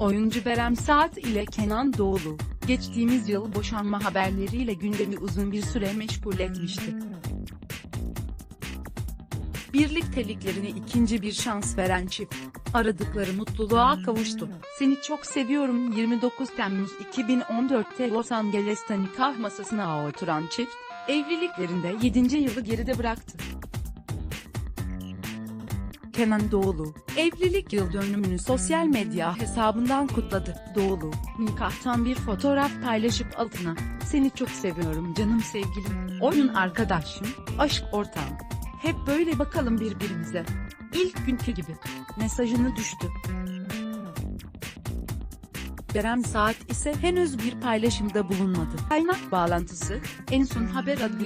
Oyuncu Berem Saat ile Kenan Doğulu, geçtiğimiz yıl boşanma haberleriyle gündemi uzun bir süre meşgul etmişti. Birlikteliklerine ikinci bir şans veren çift, aradıkları mutluluğa kavuştu. Seni çok seviyorum 29 Temmuz 2014'te Los Angeles'ta nikah masasına oturan çift, evliliklerinde 7. yılı geride bıraktı. Kenan Doğulu, evlilik yıl dönümünü sosyal medya hesabından kutladı. Doğulu, nikahtan bir fotoğraf paylaşıp altına, seni çok seviyorum canım sevgilim, oyun arkadaşım, aşk ortağım. Hep böyle bakalım birbirimize. İlk günkü gibi. Mesajını düştü. Berem Saat ise henüz bir paylaşımda bulunmadı. Kaynak bağlantısı, en son haber adlı